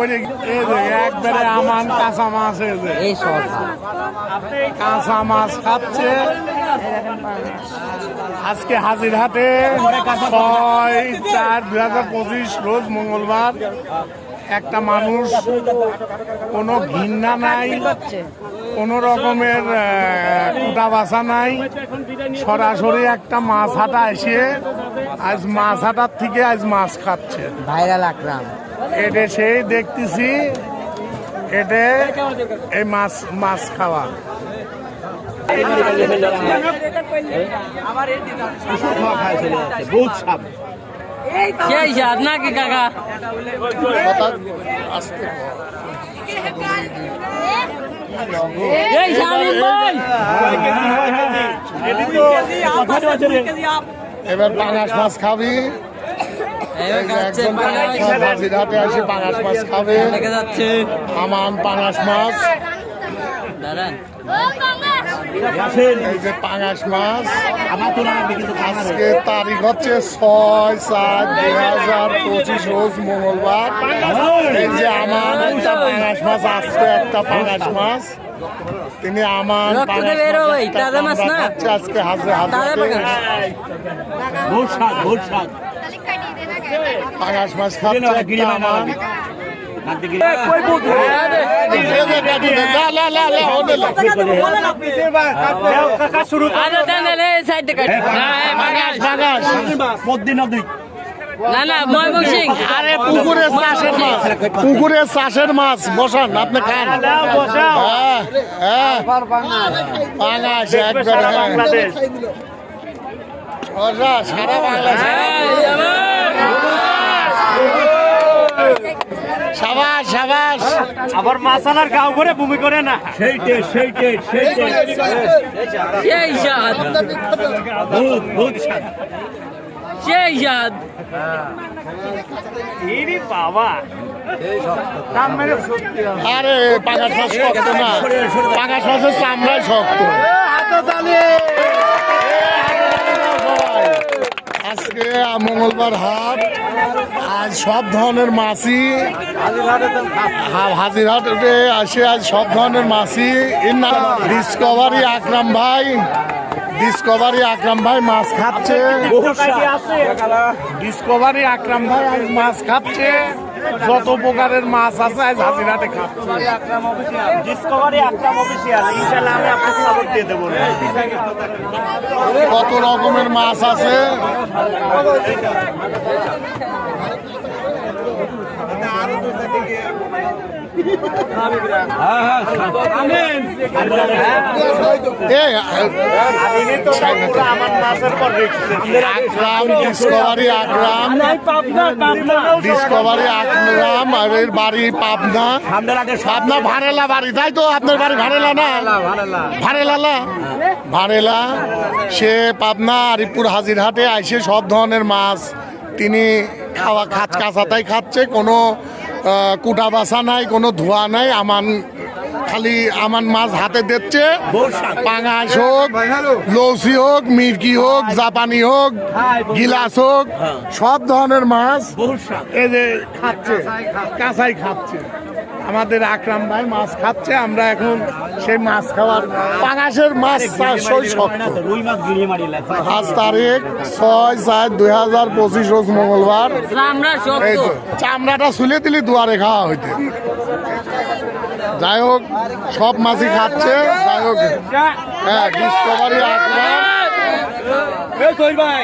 করে একবারে আমান কাঁচা মাছ এই এই কাঁচা মাছ খাচ্ছে। আজকে হাজিরহাটে ছয় চার দুই হাজার পঁচিশ রোজ মঙ্গলবার একটা মানুষ কোনো ঘৃণা নাই কোনো রকমের কুটা বাসা নাই। সরাসরি একটা মাছ হাটা এসে আজ মাছ হাটার থেকে আজ মাছ খাচ্ছে। ভাইরাল আকরাম এটা সেই দেখতেছি এটা এই মাছ মাছ খাওয়া। নাকি কাকা এবার পাঙাশ মাছ খাবি। পাঙাশ মাছ আসে পাঙাশ মাছ খাবে। দেখা যাচ্ছে। আমান পাঙাশ মাছ। এই যে পাঙাশ মাছ আজকে তারিখ হচ্ছে ছয় সাত দুই হাজার পঁচিশ রোজ মঙ্গলবার। এই যে আমার একটা পাঙাশ মাছ আজকে একটা পাঙাশ মাছ। তিনি আমার আজকে হাজে তাজা হাজে পাঙাশ মাছ খাচ্ছে আমার না না ময়মন আরে পুকুরের চাষের মাছ। পুকুরের চাষের মাছ বসান আপনি খান। হ্যাঁ, হ্যাঁ। হ্যাঁ। সারা বাংলাদেশ। সাবাস। আবার মাসালার গাঁও করে ভূমি করে না। সেইটে সেইটে সেইটে। সেই স্বাদ বহুত বহুত স্বাদ সেই স্বাদ ইরি বাবা। দাম মেরে সত্যি আরে মাছ শক্ত না? পাঙাশ মাছের চামড়াই শক্ত। আজকে মঙ্গলবার হাট। আজ সব ধরনের মাসি হা- হাজিরহাটে আসে আজ সব ধরনের মাসি এর নাম ডিসকভারি আকরাম ভাই ডিসকভারি আকরাম ভাই মাছ খাচ্ছে। ডিসকভারি আকরাম ভাই মাছ খাচ্ছে। যত প্রকারের মাছ আছে আজ হাজিরাতে খাচ্ছে ডিসকভারি আকরাম অফিসিয়াল ইনশাআল্লাহ আমি আপনাকে সাপোর্ট দিয়ে দেবো। কত রকমের মাছ আছে এই, আমার মাছের পর বাড়ি পাবনা। পাবনা ভারেলা বাড়ি, তাই তো আপনার বাড়ি ভারেলা না? ভারেলা ভারেলা। সে পাবনা আরিপুর হাজিরহাটে আইসে সব ধরনের মাছ। তিনি খাওয়া খাচ কাঁচাতাই খাচ্ছে, কোনো কুটা বাসা নাই কোনো ধোয়া নাই আমান খালি আমার মাছ হাতে দিচ্ছে। পাঙাশ হোক লৌসি হোক মির্কি হোক জাপানি হোক গিলাস হোক সব ধরনের মাছ এই যে খাচ্ছে। কাঁচাই খাচ্ছে। আমাদের আকরাম ভাই মাছ খাচ্ছে আমরা এখন সেই মাছ খাওয়ার পাঙাশের মাছ চাষই শক্ত। রুই মাছ গিলিয়ে মারি আজ তারিখ ছয় চার দুই হাজার পঁচিশ রোজ মঙ্গলবার। এই তো চামড়াটা ছুলে দিলি দুয়ারে খাওয়া হইতে। যাই হোক সব মাছই খাচ্ছে যাই হোক। হ্যাঁ ডিসকভারি আকরাম। ভাই।